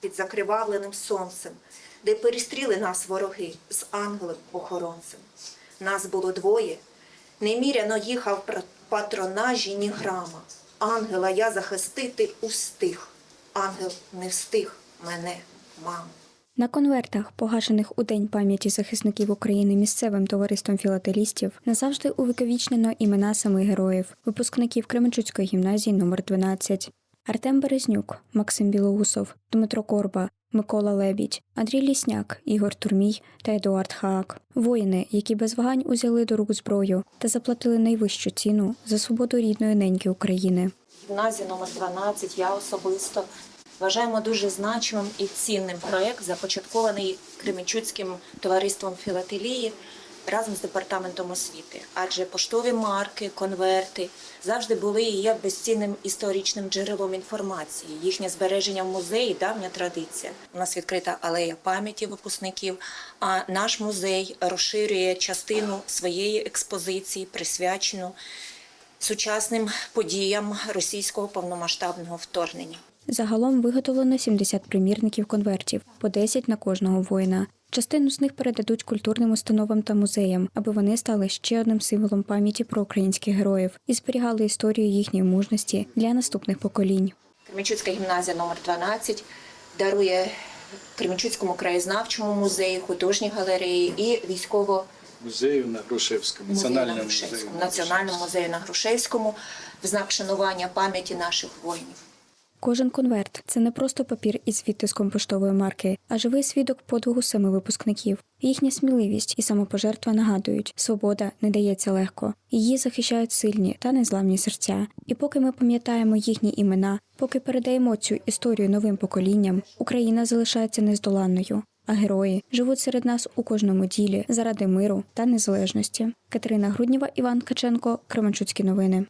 під закривавленим сонцем, де перестріли нас вороги з ангелем-охоронцем. Нас було двоє, неміряно їхав патронажі ні грама. Ангела я захистити устиг, ангел не встиг мене, маму. На конвертах, погашених у День пам'яті захисників України місцевим товариством філателістів, назавжди увіковічнено імена самих героїв, випускників Кременчуцької гімназії номер 12 Артем Березнюк, Максим Білоусов, Дмитро Корба, Микола Лебідь, Андрій Лісняк, Ігор Турмій та Едуард Хаак. Воїни, які без вагань узяли до рук зброю та заплатили найвищу ціну за свободу рідної неньки України. Гімназія номер 12 я особисто вважаємо дуже значимим і цінним проект, започаткований Кременчуцьким товариством філателії разом з департаментом освіти. Адже поштові марки, конверти завжди були і є безцінним історичним джерелом інформації. Їхнє збереження в музеї давня традиція. У нас відкрита алея пам'яті випускників. А наш музей розширює частину своєї експозиції, присвячену сучасним подіям російського повномасштабного вторгнення. Загалом виготовлено 70 примірників конвертів, по 10 на кожного воїна. Частину з них передадуть культурним установам та музеям, аби вони стали ще одним символом пам'яті про українських героїв і зберігали історію їхньої мужності для наступних поколінь. Кременчуцька гімназія номер 12 дарує Кременчуцькому краєзнавчому музею, художній галереї і військово музею на Грушевському, музею на національному музею. Грушевському, національному музею на Грушевському в знак шанування пам'яті наших воїнів. Кожен конверт це не просто папір із відтиском поштової марки, а живий свідок подвигу семи випускників. Їхня сміливість і самопожертва нагадують, свобода не дається легко. Її захищають сильні та незламні серця. І поки ми пам'ятаємо їхні імена, поки передаємо цю історію новим поколінням, Україна залишається нездоланною. А герої живуть серед нас у кожному ділі заради миру та незалежності. Катерина Грудніва, Іван Каченко, Кременчуцькі новини.